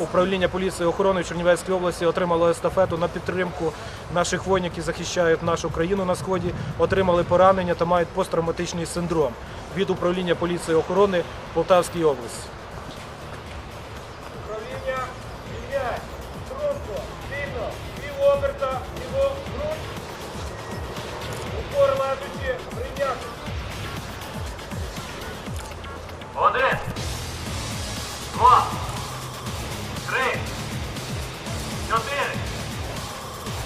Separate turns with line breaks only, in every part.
Управління поліції охорони в Чернівецькій області отримало естафету на підтримку наших воїнів, які захищають нашу країну на сході, отримали поранення та мають посттравматичний синдром від управління поліції охорони Полтавській області.
Управління,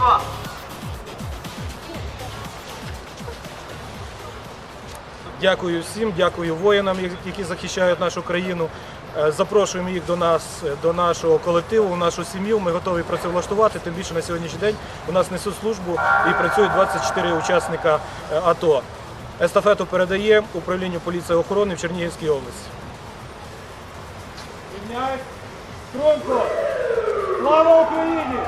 22.
Дякую всім, дякую воїнам, які захищають нашу країну. Е, Запрошуємо їх до нас, е, до нашого колективу, в нашу сім'ю. Ми готові працевлаштувати. Тим більше на сьогоднішній день у нас несуть службу і працюють 24 учасника е, АТО. Естафету передає управлінню поліції охорони в Чернігівській області.
Струнко, слава Україні!